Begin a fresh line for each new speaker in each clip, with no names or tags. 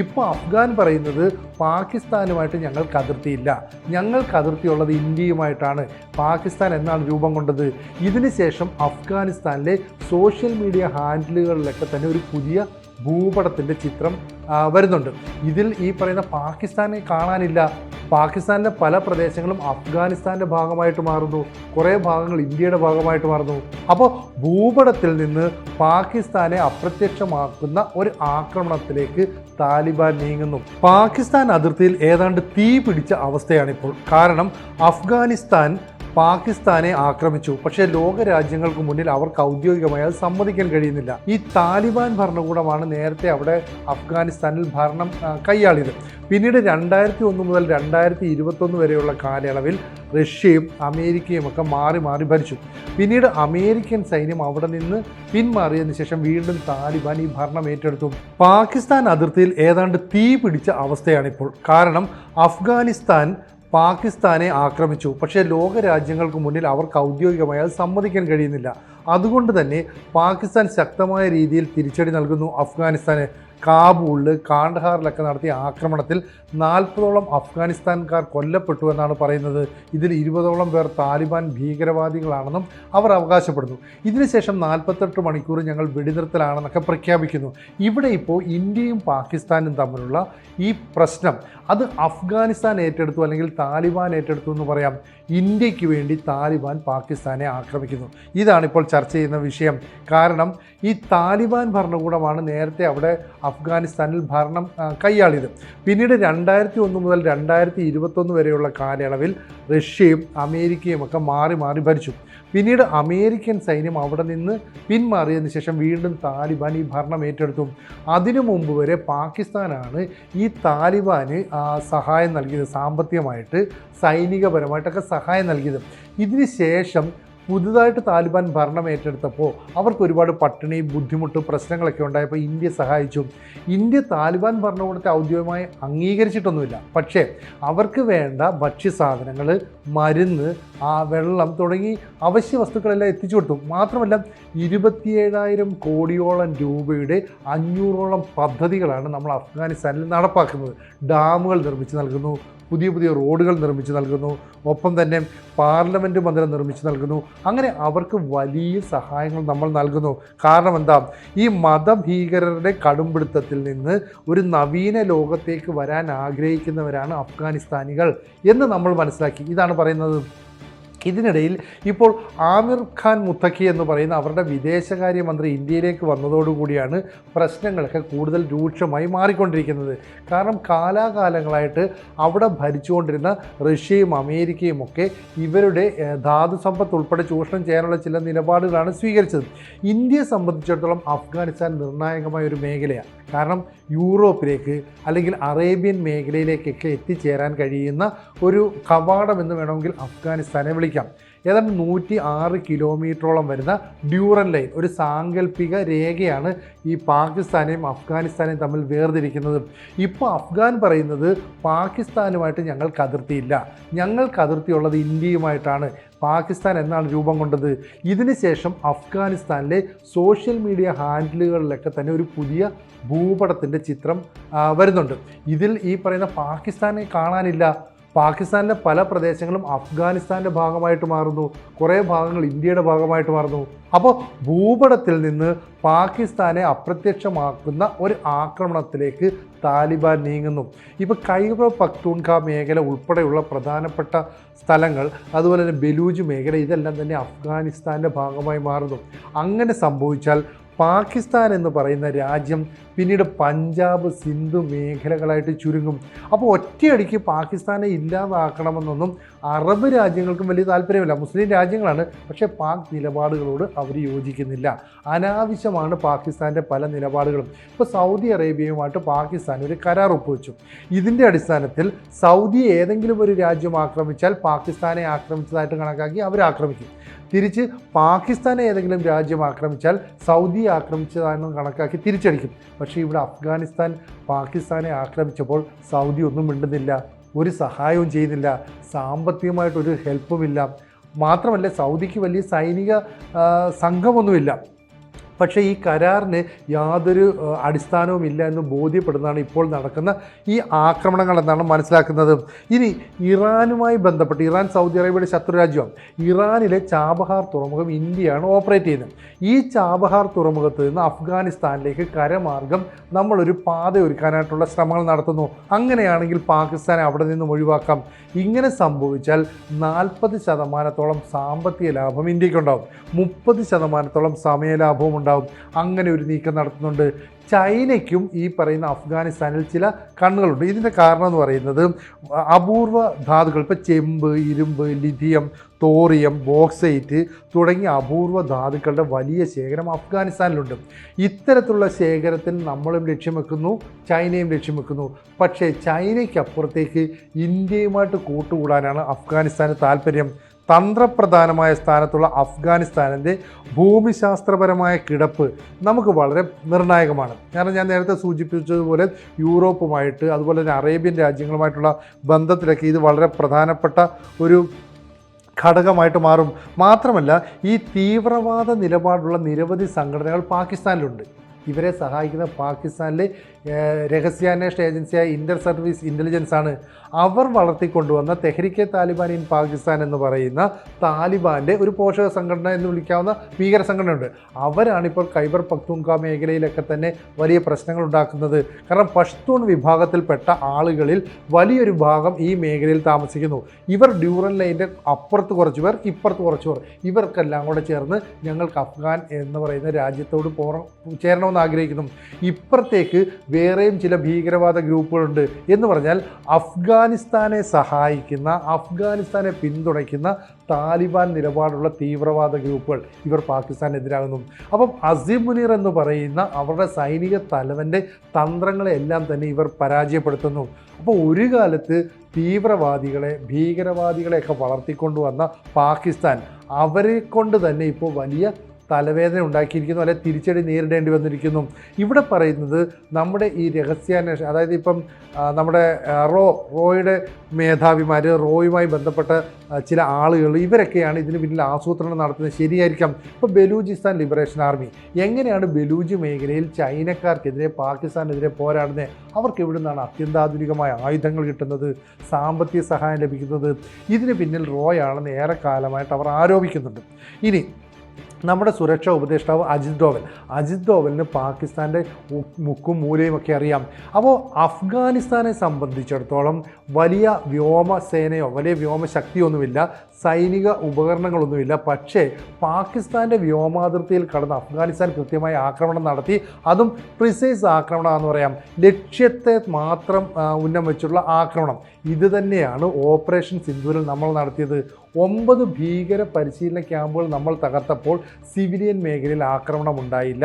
ഇപ്പോൾ അഫ്ഗാൻ പറയുന്നത് പാകിസ്ഥാനുമായിട്ട് ഞങ്ങൾക്ക് അതിർത്തിയില്ല ഞങ്ങൾക്ക് അതിർത്തിയുള്ളത് ഇന്ത്യയുമായിട്ടാണ്. പാകിസ്ഥാൻ എന്നാണ് രൂപം കൊണ്ടത്. ഇതിനുശേഷം അഫ്ഗാനിസ്ഥാനിലെ സോഷ്യൽ മീഡിയ ഹാൻഡിലുകളിലൊക്കെ തന്നെ ഒരു പുതിയ ഭൂപടത്തിന്റെ ചിത്രം വരുന്നുണ്ട്. ഇതിൽ ഈ പറയുന്ന പാകിസ്ഥാനെ കാണാനില്ല. പാകിസ്ഥാനിലെ പല പ്രദേശങ്ങളും അഫ്ഗാനിസ്ഥാന്റെ ഭാഗമായിട്ട് മാറുന്നു. കുറേ ഭാഗങ്ങൾ ഇന്ത്യയുടെ ഭാഗമായിട്ട് മാറുന്നു. അപ്പോൾ ഭൂപടത്തിൽ നിന്ന് പാകിസ്ഥാനെ അപ്രത്യക്ഷമാക്കുന്ന ഒരു ആക്രമണത്തിലേക്ക് താലിബാൻ നീങ്ങുന്നു. പാകിസ്ഥാൻ അതിർത്തിയിൽ ഏതാണ്ട് തീ പിടിച്ച അവസ്ഥയാണിപ്പോൾ. കാരണം അഫ്ഗാനിസ്ഥാൻ പാകിസ്ഥാനെ ആക്രമിച്ചു. പക്ഷേ ലോക രാജ്യങ്ങൾക്ക് മുന്നിൽ അവർക്ക് ഔദ്യോഗികമായി അത് സമ്മതിക്കാൻ കഴിയുന്നില്ല. ഈ താലിബാൻ ഭരണകൂടമാണ് നേരത്തെ അവിടെ അഫ്ഗാനിസ്ഥാനിൽ ഭരണം കൈയാളിയത്. പിന്നീട് രണ്ടായിരത്തി ഒന്ന് മുതൽ രണ്ടായിരത്തി ഇരുപത്തൊന്ന് വരെയുള്ള കാലയളവിൽ റഷ്യയും അമേരിക്കയും ഒക്കെ മാറി മാറി ഭരിച്ചു. പിന്നീട് അമേരിക്കൻ സൈന്യം അവിടെ നിന്ന് പിന്മാറിയതിനു ശേഷം വീണ്ടും താലിബാൻ ഈ ഭരണം ഏറ്റെടുത്തു. പാകിസ്ഥാൻ അതിർത്തിയിൽ ഏതാണ്ട് തീ പിടിച്ച അവസ്ഥയാണിപ്പോൾ. കാരണം അഫ്ഗാനിസ്ഥാൻ പാകിസ്ഥാനെ ആക്രമിച്ചു. പക്ഷേ ലോക രാജ്യങ്ങൾക്ക് മുന്നിൽ അവർക്ക് ഔദ്യോഗികമായി അത് സമ്മതിക്കാൻ കഴിയുന്നില്ല. അതുകൊണ്ട് തന്നെ പാകിസ്ഥാൻ ശക്തമായ രീതിയിൽ തിരിച്ചടി നൽകുന്നു അഫ്ഗാനിസ്ഥാന്. കാബൂളിൽ കാണ്ഡഹാറിലൊക്കെ നടത്തിയ ആക്രമണത്തിൽ നാൽപ്പതോളം അഫ്ഗാനിസ്ഥാൻകാർ കൊല്ലപ്പെട്ടു എന്നാണ് പറയുന്നത്. ഇതിൽ ഇരുപതോളം പേർ താലിബാൻ ഭീകരവാദികളാണെന്നും അവർ അവകാശപ്പെടുന്നു. ഇതിനുശേഷം നാൽപ്പത്തെട്ട് മണിക്കൂർ ഞങ്ങൾ വെടിനിർത്തലാണെന്നൊക്കെ പ്രഖ്യാപിക്കുന്നു. ഇവിടെ ഇപ്പോൾ ഇന്ത്യയും പാകിസ്ഥാനും തമ്മിലുള്ള ഈ പ്രശ്നം അത് അഫ്ഗാനിസ്ഥാൻ ഏറ്റെടുത്തു അല്ലെങ്കിൽ താലിബാൻ ഏറ്റെടുത്തു എന്ന് പറയാം. ഇന്ത്യയ്ക്ക് വേണ്ടി താലിബാൻ പാകിസ്ഥാനെ ആക്രമിക്കുന്നു. ഇതാണിപ്പോൾ ചർച്ച ചെയ്യുന്ന വിഷയം. കാരണം ഈ താലിബാൻ ഭരണകൂടമാണ് നേരത്തെ അവിടെ അഫ്ഗാനിസ്ഥാനിൽ ഭരണം കൈയാളിയത്. പിന്നീട് രണ്ടായിരത്തി ഒന്ന് മുതൽ രണ്ടായിരത്തി ഇരുപത്തൊന്ന് വരെയുള്ള കാലയളവിൽ റഷ്യയും അമേരിക്കയും ഒക്കെ മാറി മാറി ഭരിച്ചു. പിന്നീട് അമേരിക്കൻ സൈന്യം അവിടെ നിന്ന് പിന്മാറിയതിനു ശേഷം വീണ്ടും താലിബാൻ ഈ ഭരണം ഏറ്റെടുത്തു. അതിനു മുമ്പ് വരെ പാകിസ്ഥാനാണ് ഈ താലിബാന് സഹായം നൽകിയത് സാമ്പത്തികമായിട്ട് സൈനികപരമായിട്ടൊക്കെ സഹായം നൽകിയത്. ഇതിന് ശേഷം പുതുതായിട്ട് താലിബാൻ ഭരണം ഏറ്റെടുത്തപ്പോൾ അവർക്ക് ഒരുപാട് പട്ടിണി ബുദ്ധിമുട്ട് പ്രശ്നങ്ങളൊക്കെ ഉണ്ടായപ്പോൾ ഇന്ത്യ സഹായിച്ചു. ഇന്ത്യ താലിബാൻ ഭരണകൂടത്തെ ഔദ്യോഗികമായി അംഗീകരിച്ചിട്ടൊന്നുമില്ല. പക്ഷേ അവർക്ക് വേണ്ട ഭക്ഷ്യസാധനങ്ങൾ മരുന്ന് ആ വെള്ളം തുടങ്ങി അവശ്യ വസ്തുക്കളെല്ലാം എത്തിച്ചു കൊടുത്തു. മാത്രമല്ല ഇരുപത്തിയേഴായിരം കോടിയോളം രൂപയുടെ അഞ്ഞൂറോളം പദ്ധതികളാണ് നമ്മൾ അഫ്ഗാനിസ്ഥാനിൽ നടപ്പാക്കുന്നത്. ഡാമുകൾ നിർമ്മിച്ച് നൽകുന്നു പുതിയ പുതിയ റോഡുകൾ നിർമ്മിച്ച് നൽകുന്നു. ഒപ്പം തന്നെ പാർലമെന്റ് മന്ദിരം നിർമ്മിച്ച് നൽകുന്നു. അങ്ങനെ അവർക്ക് വലിയ സഹായങ്ങൾ നമ്മൾ നൽകുന്നു. കാരണം എന്താ? ഈ മതഭീകരരുടെ കടുംപിടുത്തത്തിൽ നിന്ന് ഒരു നവീന ലോകത്തേക്ക് വരാൻ ആഗ്രഹിക്കുന്നവരാണ് അഫ്ഗാനിസ്ഥാനികൾ എന്ന് നമ്മൾ മനസ്സിലാക്കി. ഇതാണ് പറയുന്നത്. ഇതിനിടയിൽ ഇപ്പോൾ ആമിർ ഖാൻ മുത്തഖി എന്ന് പറയുന്ന അവരുടെ വിദേശകാര്യമന്ത്രി ഇന്ത്യയിലേക്ക് വന്നതോടുകൂടിയാണ് പ്രശ്നങ്ങളൊക്കെ കൂടുതൽ രൂക്ഷമായി മാറിക്കൊണ്ടിരിക്കുന്നത്. കാരണം കാലാകാലങ്ങളായിട്ട് അവിടെ ഭരിച്ചുകൊണ്ടിരുന്ന റഷ്യയും അമേരിക്കയും ഒക്കെ ഇവരുടെ ധാതു സമ്പത്ത് ഉൾപ്പെടെ ചൂഷണം ചെയ്യാനുള്ള ചില നിലപാടുകളാണ് സ്വീകരിച്ചത്. ഇന്ത്യയെ സംബന്ധിച്ചിടത്തോളം അഫ്ഗാനിസ്ഥാൻ നിർണായകമായ ഒരു മേഖലയാണ്. കാരണം യൂറോപ്പിലേക്ക് അല്ലെങ്കിൽ അറേബ്യൻ മേഖലയിലേക്കൊക്കെ എത്തിച്ചേരാൻ കഴിയുന്ന ഒരു കവാടം എന്ന് വേണമെങ്കിൽ അഫ്ഗാനിസ്ഥാനെ വിളിക്കാം. ഏതാണ്ട് നൂറ്റി ആറ് കിലോമീറ്ററോളം വരുന്ന ഡ്യൂറൻ ലൈൻ ഒരു സാങ്കല്പിക രേഖയാണ് ഈ പാകിസ്ഥാനെയും അഫ്ഗാനിസ്ഥാനെയും തമ്മിൽ വേർതിരിക്കുന്നത്. ഇപ്പോൾ അഫ്ഗാൻ പറയുന്നത് പാകിസ്ഥാനുമായിട്ട് ഞങ്ങൾക്ക് അതിർത്തിയില്ല ഞങ്ങൾക്ക് അതിർത്തിയുള്ളത് ഇന്ത്യയുമായിട്ടാണ്. പാകിസ്ഥാൻ എന്നാണ് രൂപം കൊണ്ടത്. ഇതിനുശേഷം അഫ്ഗാനിസ്ഥാനിലെ സോഷ്യൽ മീഡിയ ഹാൻഡിലുകളിലൊക്കെ തന്നെ ഒരു പുതിയ ഭൂപടത്തിന്റെ ചിത്രം വരുന്നുണ്ട്. ഇതിൽ ഈ പറയുന്ന പാകിസ്ഥാനെ കാണാനില്ല. പാകിസ്ഥാനിലെ പല പ്രദേശങ്ങളും അഫ്ഗാനിസ്ഥാന്റെ ഭാഗമായിട്ട് മാറുന്നു. കുറേ ഭാഗങ്ങൾ ഇന്ത്യയുടെ ഭാഗമായിട്ട് മാറുന്നു. അപ്പോൾ ഭൂപടത്തിൽ നിന്ന് പാകിസ്ഥാനെ അപ്രത്യക്ഷമാക്കുന്ന ഒരു ആക്രമണത്തിലേക്ക് താലിബാൻ നീങ്ങുന്നു. ഇപ്പോൾ കൈബർ പക്തൂൺഖ മേഖല ഉൾപ്പെടെയുള്ള പ്രധാനപ്പെട്ട സ്ഥലങ്ങൾ അതുപോലെ തന്നെ ബലൂജ് മേഖല ഇതെല്ലാം തന്നെ അഫ്ഗാനിസ്ഥാന്റെ ഭാഗമായി മാറുന്നു. അങ്ങനെ സംഭവിച്ചാൽ പാകിസ്ഥാൻ എന്ന് പറയുന്ന രാജ്യം പിന്നീട് പഞ്ചാബ് സിന്ധു മേഖലകളായിട്ട് ചുരുങ്ങും. അപ്പോൾ ഒറ്റയടിക്ക് പാകിസ്ഥാനെ ഇല്ലാതാക്കണമെന്നൊന്നും അറബ് രാജ്യങ്ങൾക്കും വലിയ താല്പര്യമില്ല. മുസ്ലിം രാജ്യങ്ങളാണ്. പക്ഷേ പാക് നിലപാടുകളോട് അവർ യോജിക്കുന്നില്ല. അനാവശ്യമാണ് പാകിസ്ഥാന്റെ പല നിലപാടുകളും. ഇപ്പോൾ സൗദി അറേബ്യയുമായിട്ട് പാകിസ്ഥാൻ ഒരു കരാർ ഒപ്പുവെച്ചു. ഇതിന്റെ അടിസ്ഥാനത്തിൽ സൗദി ഏതെങ്കിലും ഒരു രാജ്യം ആക്രമിച്ചാൽ പാകിസ്ഥാനെ ആക്രമിച്ചതായിട്ട് കണക്കാക്കി അവർ ആക്രമിക്കും. തിരിച്ച് പാകിസ്ഥാനെ ഏതെങ്കിലും രാജ്യം ആക്രമിച്ചാൽ സൗദി ആക്രമിച്ചതാണെന്ന് കണക്കാക്കി തിരിച്ചടിക്കും. പക്ഷേ ഇവിടെ അഫ്ഗാനിസ്ഥാൻ പാകിസ്ഥാനെ ആക്രമിച്ചപ്പോൾ സൗദി ഒന്നും മിണ്ടുന്നില്ല ഒരു സഹായവും ചെയ്യുന്നില്ല സാമ്പത്തികമായിട്ടൊരു ഹെൽപ്പുമില്ല മാത്രമല്ല സൗദിക്ക് വലിയ സൈനിക സംഘമൊന്നുമില്ല. പക്ഷേ ഈ കരാറിന് യാതൊരു അടിസ്ഥാനവുമില്ല എന്ന് ബോധ്യപ്പെടുന്നതാണ് ഇപ്പോൾ നടക്കുന്ന ഈ ആക്രമണങ്ങൾ എന്നാണ് മനസ്സിലാക്കുന്നത്. ഇനി ഇറാനുമായി ബന്ധപ്പെട്ട് ഇറാൻ സൗദി അറേബ്യയുടെ ശത്രു രാജ്യമാണ് ഇറാനിലെ ചാബഹാർ തുറമുഖം ഇന്ത്യയാണ് ഓപ്പറേറ്റ് ചെയ്യുന്നത്. ഈ ചാബഹാർ തുറമുഖത്ത് നിന്ന് അഫ്ഗാനിസ്ഥാനിലേക്ക് കരമാർഗം നമ്മളൊരു പാത ഒരുക്കാനായിട്ടുള്ള ശ്രമങ്ങൾ നടത്തുന്നു. അങ്ങനെയാണെങ്കിൽ പാകിസ്ഥാനെ അവിടെ നിന്നും ഒഴിവാക്കാം. ഇങ്ങനെ സംഭവിച്ചാൽ നാൽപ്പത് ശതമാനത്തോളം സാമ്പത്തിക ലാഭം ഇന്ത്യക്കുണ്ടാവും. മുപ്പത് ശതമാനത്തോളം സമയലാഭവും ഉണ്ടാവും. അങ്ങനെ ഒരു നീക്കം നടത്തുന്നുണ്ട്. ചൈനയ്ക്കും ഈ പറയുന്ന അഫ്ഗാനിസ്ഥാനിൽ ചില കണ്ണുകളുണ്ട്. ഇതിന്റെ കാരണം എന്ന് പറയുന്നത് അപൂർവ ധാതുക്കൾ ഇപ്പോൾ ചെമ്പ് ഇരുമ്പ് ലിഥിയം തോറിയം ബോക്സൈറ്റ് തുടങ്ങിയ അപൂർവ ധാതുക്കളുടെ വലിയ ശേഖരം അഫ്ഗാനിസ്ഥാനിലുണ്ട്. ഇത്തരത്തിലുള്ള ശേഖരത്തിന് നമ്മളും ലക്ഷ്യം വെക്കുന്നു ചൈനയും ലക്ഷ്യം വെക്കുന്നു പക്ഷേ ചൈനയ്ക്കപ്പുറത്തേക്ക് ഇന്ത്യയുമായിട്ട് കൂട്ടുകൂടാനാണ് അഫ്ഗാനിസ്ഥാന് താല്പര്യം. തന്ത്രപ്രധാനമായ സ്ഥാനത്തുള്ള അഫ്ഗാനിസ്ഥാനിന്റെ ഭൂമിശാസ്ത്രപരമായ കിടപ്പ് നമുക്ക് വളരെ നിർണായകമാണ്. കാരണം ഞാൻ നേരത്തെ സൂചിപ്പിച്ചതുപോലെ യൂറോപ്പുമായിട്ട് അതുപോലെ തന്നെ അറേബ്യൻ രാജ്യങ്ങളുമായിട്ടുള്ള ബന്ധത്തിലൊക്കെ ഇത് വളരെ പ്രധാനപ്പെട്ട ഒരു ഘടകമായിട്ട് മാറും. മാത്രമല്ല ഈ തീവ്രവാദ നിലപാടുള്ള നിരവധി സംഘടനകൾ പാകിസ്ഥാനിലുണ്ട്. ഇവരെ സഹായിക്കുന്ന പാകിസ്ഥാനിലെ രഹസ്യാന്വേഷണ ഏജൻസിയായ ഇന്റർ സർവീസ് ഇന്റലിജൻസ് ആണ് അവർ വളർത്തിക്കൊണ്ടുവന്ന തെഹ്രിക്കെ താലിബാൻ ഇൻ പാകിസ്ഥാൻ എന്ന് പറയുന്ന താലിബാന്റെ ഒരു പോഷക സംഘടന എന്ന് വിളിക്കാവുന്ന ഭീകര സംഘടനയുണ്ട്. അവരാണ് ഇപ്പോൾ ഖൈബർ പക്തൂൺക മേഖലയിലൊക്കെ തന്നെ വലിയ പ്രശ്നങ്ങൾ ഉണ്ടാക്കുന്നത്. കാരണം പഷ്തൂൺ വിഭാഗത്തിൽപ്പെട്ട ആളുകളിൽ വലിയൊരു ഭാഗം ഈ മേഖലയിൽ താമസിക്കുന്നു. ഇവർ ഡ്യൂറൽ ലൈന്റെ അപ്പുറത്ത് കുറച്ച് പേർ ഇപ്പുറത്ത് കുറച്ച് പേർ ഇവർക്കെല്ലാം കൂടെ ചേർന്ന് ഞങ്ങൾക്ക് അഫ്ഗാൻ എന്ന് പറയുന്ന രാജ്യത്തോട് പോറ ചേരണമെന്ന് ആഗ്രഹിക്കുന്നു. ഇപ്പുറത്തേക്ക് വേറെയും ചില ഭീകരവാദ ഗ്രൂപ്പുകളുണ്ട് എന്ന് പറഞ്ഞാൽ അഫ്ഗാനിസ്ഥാനെ സഹായിക്കുന്ന അഫ്ഗാനിസ്ഥാനെ പിന്തുണയ്ക്കുന്ന താലിബാൻ നിലപാടുള്ള തീവ്രവാദ ഗ്രൂപ്പുകൾ ഇവർ പാകിസ്ഥാനെതിരാകുന്നു. അപ്പം അസീം മുനീർ എന്ന് പറയുന്ന അവരുടെ സൈനിക തലവന്റെ തന്ത്രങ്ങളെല്ലാം തന്നെ ഇവർ പരാജയപ്പെടുത്തുന്നു. അപ്പോൾ ഒരു കാലത്ത് തീവ്രവാദികളെ ഭീകരവാദികളെയൊക്കെ വളർത്തിക്കൊണ്ടുവന്ന പാകിസ്ഥാൻ അവരെ കൊണ്ട് തന്നെ ഇപ്പോൾ വലിയ തലവേദന ഉണ്ടാക്കിയിരിക്കുന്നു അല്ലെ തിരിച്ചടി നേരിടേണ്ടി വന്നിരിക്കുന്നു. ഇവിടെ പറയുന്നത് നമ്മുടെ ഈ രഹസ്യാന്വേഷണം അതായത് ഇപ്പം നമ്മുടെ റോ റോയുടെ മേധാവിമാർ റോയുമായി ബന്ധപ്പെട്ട ചില ആളുകൾ ഇവരൊക്കെയാണ് ഇതിന് പിന്നിൽ ആസൂത്രണം നടത്തുന്നത്. ശരിയായിരിക്കാം. ഇപ്പോൾ ബലൂചിസ്ഥാൻ ലിബറേഷൻ ആർമി എങ്ങനെയാണ് ബലൂജ് മേഖലയിൽ ചൈനക്കാർക്കെതിരെ പാകിസ്ഥാനെതിരെ പോരാടുന്നത്? അവർക്ക് എവിടെ നിന്നാണ് അത്യന്താധുനികമായ ആയുധങ്ങൾ കിട്ടുന്നത്? സാമ്പത്തിക സഹായം ലഭിക്കുന്നത്? ഇതിന് പിന്നിൽ റോയാണെന്ന് ഏറെക്കാലമായിട്ട് അവർ ആരോപിക്കുന്നുണ്ട്. ഇനി നമ്മുടെ സുരക്ഷാ ഉപദേഷ്ടാവ് അജിത് ഡോവൽ. അജിത് ഡോവലിന് പാകിസ്ഥാന്റെ മുക്കും മൂലയും ഒക്കെ അറിയാം. അപ്പോൾ അഫ്ഗാനിസ്ഥാനെ സംബന്ധിച്ചിടത്തോളം വലിയ വ്യോമസേനയോ വലിയ വ്യോമശക്തിയൊന്നുമില്ല. സൈനിക ഉപകരണങ്ങളൊന്നുമില്ല. പക്ഷേ പാകിസ്ഥാന്റെ വ്യോമാതിർത്തിയിൽ കടന്ന് അഫ്ഗാനിസ്ഥാൻ കൃത്യമായി ആക്രമണം നടത്തി. അതും പ്രിസൈസ് ആക്രമണമാണെന്ന് പറയാം. ലക്ഷ്യത്തെ മാത്രം ഉന്നം വെച്ചുള്ള ആക്രമണം. ഇത് തന്നെയാണ് ഓപ്പറേഷൻ സിന്ധൂരിൽ നമ്മൾ നടത്തിയത്. ഒമ്പത് ഭീകര പരിശീലന ക്യാമ്പുകൾ നമ്മൾ തകർത്തപ്പോൾ സിവിലിയൻ മേഖലയിൽ ആക്രമണം ഉണ്ടായില്ല.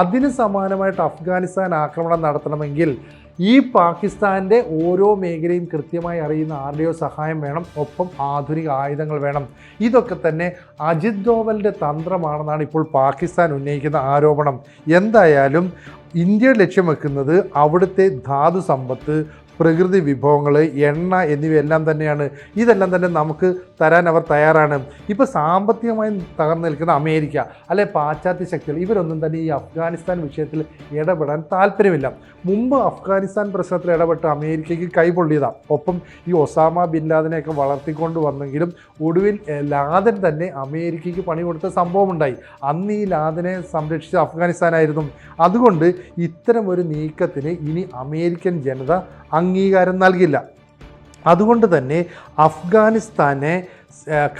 അതിന് സമാനമായിട്ട് അഫ്ഗാനിസ്ഥാൻ ആക്രമണം നടത്തണമെങ്കിൽ ഈ പാകിസ്ഥാന്റെ ഓരോ മേഖലയും കൃത്യമായി അറിയുന്ന ആരുടെയോ സഹായം വേണം ഒപ്പം ആധുനിക ആയുധങ്ങൾ വേണം. ഇതൊക്കെ തന്നെ അജിത് ഡോവലിന്റെ തന്ത്രമാണെന്നാണ് ഇപ്പോൾ പാകിസ്ഥാൻ ഉന്നയിക്കുന്ന ആരോപണം. എന്തായാലും ഇന്ത്യ ലക്ഷ്യം വെക്കുന്നത് അവിടുത്തെ ധാതു സമ്പത്ത് പ്രകൃതി വിഭവങ്ങൾ എണ്ണ എന്നിവയെല്ലാം തന്നെയാണ്. ഇതെല്ലാം തന്നെ നമുക്ക് തരാൻ അവർ തയ്യാറാണ്. ഇപ്പോൾ സാമ്പത്തികമായി തകർന്നു നിൽക്കുന്ന അമേരിക്ക അല്ലെ പാശ്ചാത്യ ശക്തികൾ ഇവരൊന്നും തന്നെ ഈ അഫ്ഗാനിസ്ഥാൻ വിഷയത്തിൽ ഇടപെടാൻ താല്പര്യമില്ല. മുമ്പ് അഫ്ഗാനിസ്ഥാൻ പ്രശ്നത്തിൽ ഇടപെട്ട് അമേരിക്കയ്ക്ക് കൈപൊള്ളിയതാണ് ഒപ്പം ഈ ഒസാമ ബിൻ വളർത്തിക്കൊണ്ട് വന്നെങ്കിലും ഒടുവിൽ ലാദൻ തന്നെ അമേരിക്കയ്ക്ക് പണി കൊടുത്ത സംഭവമുണ്ടായി. അന്ന് ഈ ലാദനെ സംരക്ഷിച്ച അഫ്ഗാനിസ്ഥാനായിരുന്നു. അതുകൊണ്ട് ഇത്തരം ഒരു നീക്കത്തിന് ഇനി അമേരിക്കൻ ജനത അംഗീകാരം നൽകില്ല. അതുകൊണ്ട് തന്നെ അഫ്ഗാനിസ്ഥാനെ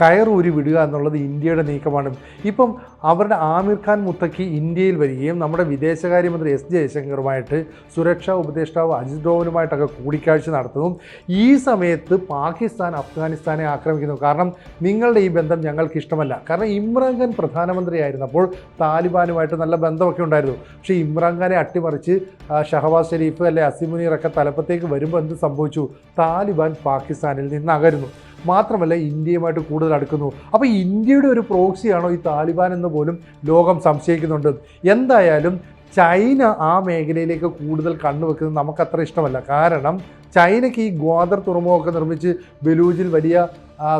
കയറൂരി വിടുക എന്നുള്ളത് ഇന്ത്യയുടെ നീക്കമാണ്. ഇപ്പം അവരുടെ ആമിർ ഖാൻ മുത്തക്കി ഇന്ത്യയിൽ വരികയും നമ്മുടെ വിദേശകാര്യമന്ത്രി എസ് ജയശങ്കറുമായിട്ട് സുരക്ഷാ ഉപദേഷ്ടാവ് അജിത് ഡോവലുമായിട്ടൊക്കെ കൂടിക്കാഴ്ച നടത്തുന്നു. ഈ സമയത്ത് പാകിസ്ഥാൻ അഫ്ഗാനിസ്ഥാനെ ആക്രമിക്കുന്നു. കാരണം നിങ്ങളുടെ ഈ ബന്ധം ഞങ്ങൾക്ക് ഇഷ്ടമല്ല. കാരണം ഇമ്രാൻഖാൻ പ്രധാനമന്ത്രിയായിരുന്നപ്പോൾ താലിബാനുമായിട്ട് നല്ല ബന്ധമൊക്കെ ഉണ്ടായിരുന്നു. പക്ഷേ ഇമ്രാൻഖാനെ അട്ടിമറിച്ച് ഷഹബാസ് ഷെരീഫ് അല്ലെ അസിമുനീറൊക്കെ തലപ്പത്തേക്ക് വരുമ്പോൾ എന്ത് സംഭവിച്ചു? താലിബാൻ പാകിസ്ഥാനിൽ നിന്ന് അകരുന്നു മാത്രമല്ല ഇന്ത്യയുമായിട്ട് കൂടുതൽ അടുക്കുന്നു. അപ്പോൾ ഇന്ത്യയുടെ ഒരു പ്രോക്സിയാണോ ഈ താലിബാൻ എന്ന് പോലും ലോകം സംശയിക്കുന്നുണ്ട്? എന്തായാലും ചൈന ആ മേഖലയിലേക്ക് കൂടുതൽ കണ്ണുവെക്കുന്നത് നമുക്കത്ര ഇഷ്ടമല്ല. കാരണം ചൈനയ്ക്ക് ഈ ഗ്വാദർ തുറമുഖമൊക്കെ നിർമ്മിച്ച് ബലൂജിൽ വലിയ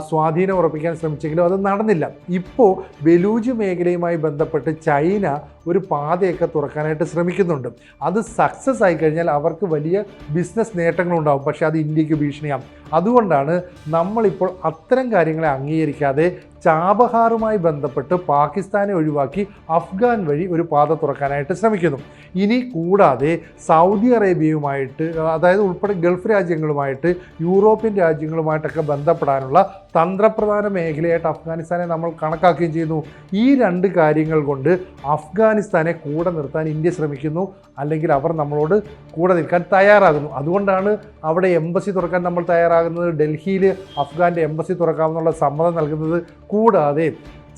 സ്വാധീനം ഉറപ്പിക്കാൻ ശ്രമിച്ചെങ്കിലും അത് നടന്നില്ല. ഇപ്പോൾ ബലൂജ് മേഖലയുമായി ബന്ധപ്പെട്ട് ചൈന ഒരു പാതയൊക്കെ തുറക്കാനായിട്ട് ശ്രമിക്കുന്നുണ്ട്. അത് സക്സസ് ആയി കഴിഞ്ഞാൽ അവർക്ക് വലിയ ബിസിനസ് നേട്ടങ്ങളുണ്ടാകും പക്ഷേ അത് ഇന്ത്യയ്ക്ക് ഭീഷണിയാകും അതുകൊണ്ടാണ് നമ്മളിപ്പോൾ അത്തരം കാര്യങ്ങളെ അംഗീകരിക്കാതെ ചാബഹാറുമായി ബന്ധപ്പെട്ട് പാകിസ്ഥാനെ ഒഴിവാക്കി അഫ്ഗാൻ വഴി ഒരു പാത തുറക്കാനായിട്ട് ശ്രമിക്കുന്നു. ഇനി കൂടാതെ സൗദി അറേബ്യയുമായിട്ട് അതായത് ഉൾപ്പെടെ ഗൾഫ് രാജ്യങ്ങളുമായിട്ട് യൂറോപ്യൻ രാജ്യങ്ങളുമായിട്ടൊക്കെ ബന്ധപ്പെടാനുള്ള തന്ത്രപ്രധാന മേഖലയായിട്ട് അഫ്ഗാനിസ്ഥാനെ നമ്മൾ കണക്കാക്കുകയും ചെയ്യുന്നു. ഈ രണ്ട് കാര്യങ്ങൾ കൊണ്ട് അഫ്ഗാനിസ്ഥാനെ കൂടെ നിർത്താൻ ഇന്ത്യ ശ്രമിക്കുന്നു അല്ലെങ്കിൽ അവർ നമ്മളോട് കൂടെ നിൽക്കാൻ തയ്യാറാകുന്നു. അതുകൊണ്ടാണ് അവിടെ എംബസി തുറക്കാൻ നമ്മൾ തയ്യാറാകുന്നത്. ഡൽഹിയിൽ അഫ്ഗാന്റെ എംബസി തുറക്കാമെന്നുള്ള സമ്മതം നൽകുന്നത്. കൂടാതെ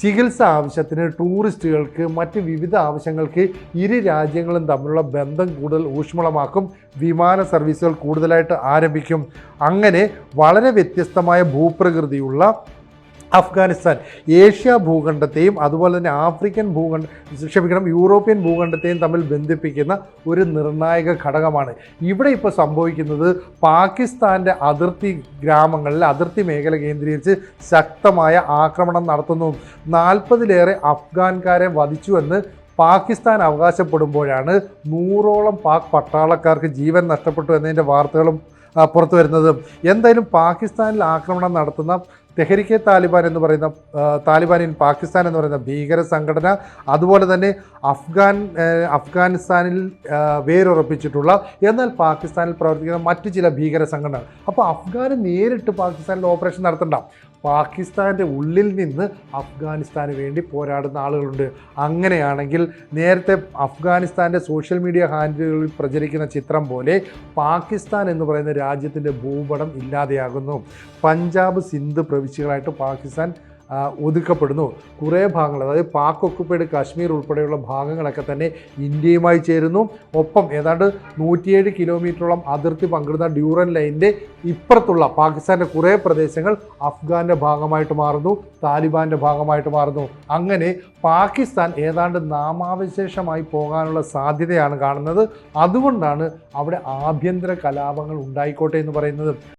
ചികിത്സ ആവശ്യത്തിന് ടൂറിസ്റ്റുകൾക്ക് മറ്റ് വിവിധ ആവശ്യങ്ങൾക്ക് ഇരു രാജ്യങ്ങളും തമ്മിലുള്ള ബന്ധം കൂടുതൽ ഊഷ്മളമാക്കും. വിമാന സർവീസുകൾ കൂടുതലായിട്ട് ആരംഭിക്കും. അങ്ങനെ വളരെ വ്യത്യസ്തമായ ഭൂപ്രകൃതിയുള്ള അഫ്ഗാനിസ്ഥാൻ ഏഷ്യ ഭൂഖണ്ഡത്തെയും അതുപോലെ തന്നെ ആഫ്രിക്കൻ ഭൂഖണ്ഡ ക്ഷമിക്കണം യൂറോപ്യൻ ഭൂഖണ്ഡത്തെയും തമ്മിൽ ബന്ധിപ്പിക്കുന്ന ഒരു നിർണായക ഘടകമാണ്. ഇവിടെ ഇപ്പോൾ സംഭവിക്കുന്നത് പാകിസ്ഥാന്റെ അതിർത്തി ഗ്രാമങ്ങളിൽ അതിർത്തി മേഖല കേന്ദ്രീകരിച്ച് ശക്തമായ ആക്രമണം നടത്തുന്നു. നാൽപ്പതിലേറെ അഫ്ഗാൻകാരെ വധിച്ചു എന്ന് പാകിസ്ഥാൻ അവകാശപ്പെടുമ്പോഴാണ് നൂറോളം പാക് പട്ടാളക്കാർക്ക് ജീവൻ നഷ്ടപ്പെട്ടു എന്നതിന്റെ വാർത്തകളും പുറത്തു വരുന്നത്. എന്തായാലും പാകിസ്ഥാനിൽ ആക്രമണം നടത്തുന്ന തെഹരിക്കെ താലിബാൻ എന്ന് പറയുന്ന താലിബാൻ ഇൻ പാകിസ്ഥാൻ എന്ന് പറയുന്ന ഭീകര സംഘടന അതുപോലെ തന്നെ അഫ്ഗാൻ അഫ്ഗാനിസ്ഥാനിൽ വേരുറപ്പിച്ചിട്ടുള്ള എന്നാൽ പാകിസ്ഥാനിൽ പ്രവർത്തിക്കുന്ന മറ്റു ചില ഭീകര സംഘടനകൾ. അപ്പോൾ അഫ്ഗാന് നേരിട്ട് പാകിസ്ഥാനിൽ ഓപ്പറേഷൻ നടത്തണ്ട. പാകിസ്ഥാന്റെ ഉള്ളിൽ നിന്ന് അഫ്ഗാനിസ്ഥാന് വേണ്ടി പോരാടുന്ന ആളുകളുണ്ട്. അങ്ങനെയാണെങ്കിൽ നേരത്തെ അഫ്ഗാനിസ്ഥാന്റെ സോഷ്യൽ മീഡിയ ഹാൻഡിലുകളിൽ പ്രചരിക്കുന്ന ചിത്രം പോലെ പാകിസ്ഥാൻ എന്ന് പറയുന്ന രാജ്യത്തിന്റെ ഭൂപടം ഇല്ലാതെയാകുന്നു. പഞ്ചാബ് സിന്ധ് പ്രവിശ്യകളായിട്ട് പാകിസ്ഥാൻ ഒതുക്കപ്പെടുന്നു. കുറേ ഭാഗങ്ങൾ അതായത് പാക് ഒക്കുപ്പൈഡ് കാശ്മീർ ഉൾപ്പെടെയുള്ള ഭാഗങ്ങളൊക്കെ തന്നെ ഇന്ത്യയുമായി ചേരുന്നു. ഒപ്പം ഏതാണ്ട് നൂറ്റിയേഴ് കിലോമീറ്ററോളം അതിർത്തി പങ്കിടുന്ന ഡ്യൂറൻ ലൈനിന്റെ ഇപ്പുറത്തുള്ള പാകിസ്ഥാന്റെ കുറേ പ്രദേശങ്ങൾ അഫ്ഗാന്റെ ഭാഗമായിട്ട് മാറുന്നു താലിബാന്റെ ഭാഗമായിട്ട് മാറുന്നു. അങ്ങനെ പാകിസ്ഥാൻ ഏതാണ്ട് നാമാവശേഷമായി പോകാനുള്ള സാധ്യതയാണ് കാണുന്നത്. അതുകൊണ്ടാണ് അവിടെ ആഭ്യന്തര കലാപങ്ങൾ ഉണ്ടായിക്കോട്ടെ എന്ന് പറയുന്നത്.